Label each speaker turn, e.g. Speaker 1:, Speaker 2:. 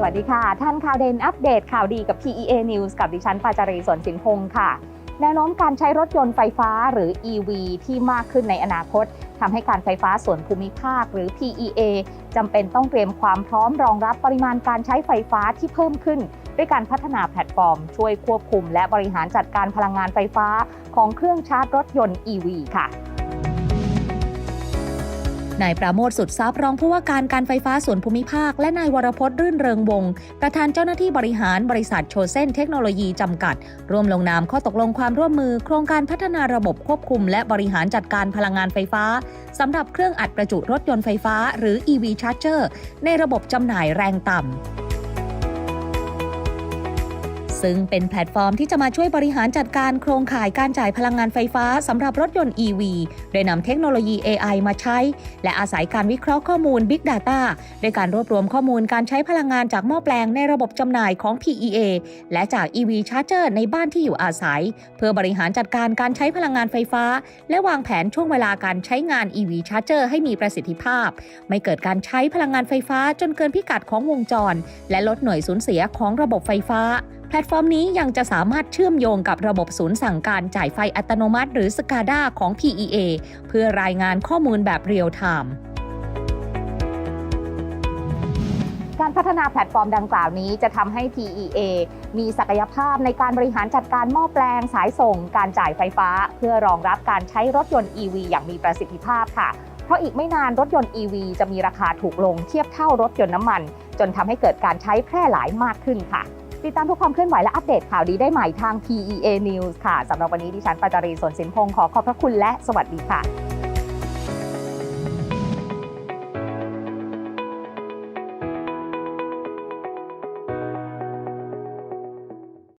Speaker 1: สวัสดีค่ะ ท่านข่าวเด่นอัปเดตข่าวดีกับ PEA News กับดิฉันปาจารีสนสินพงศ์ค่ะ แนวโน้มการใช้รถยนต์ไฟฟ้าหรือ EV ที่มากขึ้นในอนาคตทำให้การไฟฟ้าส่วนภูมิภาคหรือ PEA จำเป็นต้องเตรียมความพร้อมรองรับปริมาณการใช้ไฟฟ้าที่เพิ่มขึ้น ด้วยการพัฒนาแพลตฟอร์ม ช่วยควบคุม และบริหารจัดการพลังงานไฟฟ้าของเครื่องชาร์จรถยนต์ EV ค่ะ
Speaker 2: นายปราโมทสุดทรัพย์รองผู้ว่าการการไฟฟ้าส่วนภูมิภาค และนายวรพจน์รื่นเริงวงประธานเจ้าหน้าที่บริหารบริษัทโชเซนเทคโนโลยีจำกัด ร่วมลงนามข้อตกลงความร่วมมือ โครงการพัฒนาระบบควบคุม และบริหารจัดการพลังงานไฟฟ้าสำหรับเครื่องอัดประจุรถยนต์ไฟฟ้า หรือ EV Charger ในระบบจำหน่ายแรงต่ำ ซึ่งเป็นแพลตฟอร์มที่จะมาช่วยบริหารจัดการโครงข่ายการจ่ายพลังงานไฟฟ้าสำหรับรถยนต์ EV โดยนำเทคโนโลยี AI มาใช้ และอาศัยการวิเคราะห์ข้อมูล Big Data โดยการรวบรวมข้อมูลการใช้พลังงานจากหม้อแปลงในระบบจำหน่ายของ PEA และจาก EV Charger ในบ้านที่อยู่อาศัย เพื่อบริหารจัดการการใช้พลังงานไฟฟ้า และวางแผนช่วงเวลาการใช้งาน EV Charger ให้มีประสิทธิภาพ ไม่เกิดการใช้พลังงานไฟฟ้าจนเกินพิกัดของวงจร และลดหน่วยสูญเสียของระบบไฟฟ้า แพลตฟอร์มนี้ยังจะสามารถเชื่อมโยงกับระบบศูนย์สั่งการจ่ายไฟอัตโนมัติ หรือ SCADA ของ PEA เพื่อรายงานข้อมูลแบบเรียลไทม์
Speaker 1: การพัฒนาแพลตฟอร์มดังกล่าวนี้จะทำให้ PEA มีศักยภาพในการบริหารจัดการหม้อแปลงสายส่ง การจ่ายไฟฟ้า เพื่อรองรับการใช้รถยนต์ EV อย่างมีประสิทธิภาพค่ะ เพราะอีกไม่นานรถยนต์ EV จะมีราคาถูกลงเทียบเท่ารถยนต์น้ำมัน จนทำให้เกิดการใช้แพร่หลายมากขึ้นค่ะ ติดตามทุกความเคลื่อนไหวและอัปเดตข่าวดีได้ใหม่ทาง PEA News ค่ะสำหรับวันนี้ดิฉันปาจารีสนสินพงศ์ขอขอบพระคุณและสวัสดีค่ะ